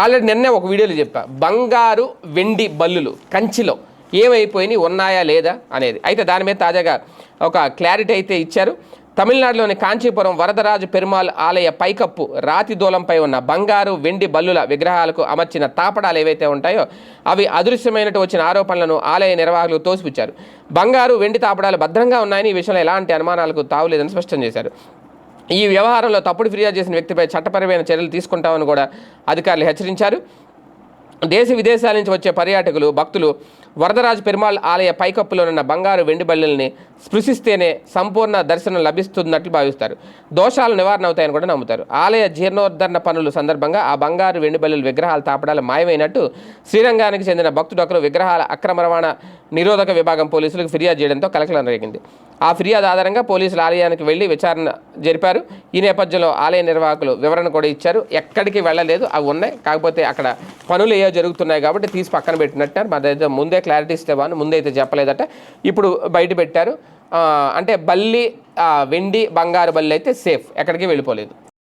Already నిన్నే ఒక వీడియోలో చెప్పా. బంగారు వెండి బల్లులు కంచిలో ఏమైపోయినాయి ఉన్నాయా లేదా అనేది. అయితే దాని మీద తాజాగా ఒక క్లారిటీ అయితే ఇచ్చారు. తమిళనాడులోని కాంచీపురం వరదరాజు పెరుమాల్ ఆలయ పైకప్పు రాతి దూలంపై ఉన్న బంగారు వెండి బల్లుల విగ్రహాలకు అమర్చిన తాపడాలు ఏవైతే ఉంటాయో అవి అదృశ్యమైనట్టు వచ్చిన ఆరోపణలను ఆలయ నిర్వాహకులు తోసిపుచ్చారు. బంగారు వెండి తాపడాలు భద్రంగా ఉన్నాయని ఈ విషయంలో ఎలాంటి అనుమానాలకు తావులేదని స్పష్టం చేశారు. ఈ వ్యవహారంలో తప్పుడు ఫిర్యాదు చేసిన వ్యక్తిపై చట్టపరమైన చర్యలు తీసుకుంటామని కూడా అధికారులు హెచ్చరించారు. దేశ విదేశాల నుంచి వచ్చే పర్యాటకులు భక్తులు వరదరాజు పెరుమాళ్ ఆలయ పైకప్పులోనున్న బంగారు వెండి బల్లెల్ని స్పృశిస్తేనే సంపూర్ణ దర్శనం లభిస్తున్నట్లు భావిస్తారు. దోషాలు నివారణ అవుతాయని కూడా నమ్ముతారు. ఆలయ జీర్ణోద్ధరణ పనుల సందర్భంగా ఆ బంగారు వెండి బల్లెలు విగ్రహాలు తాపడాలు మాయమైనట్టు శ్రీరంగానికి చెందిన భక్తుడు ఒకరు విగ్రహాల అక్రమ రవాణా నిరోధక విభాగం పోలీసులకు ఫిర్యాదు చేయడంతో కలకలం రేగింది. ఆ ఫిర్యాదు ఆధారంగా పోలీసులు ఆలయానికి వెళ్ళి విచారణ జరిపారు. ఈ నేపథ్యంలో ఆలయ నిర్వాహకులు వివరణ కూడా ఇచ్చారు. ఎక్కడికి వెళ్ళలేదు. అవి ఉన్నాయి. కాకపోతే అక్కడ పనులు ఏవో జరుగుతున్నాయి కాబట్టి తీసి పక్కన పెట్టినట్టారు. దగ్గర ముందే క్లారిటీ ఇస్తే బాను ముందే అయితే చెప్పలేదట. ఇప్పుడు బయట పెట్టారు. అంటే బల్లి వెండి బంగారు బల్లి అయితే సేఫ్. ఎక్కడికి వెళ్ళిపోలేదు.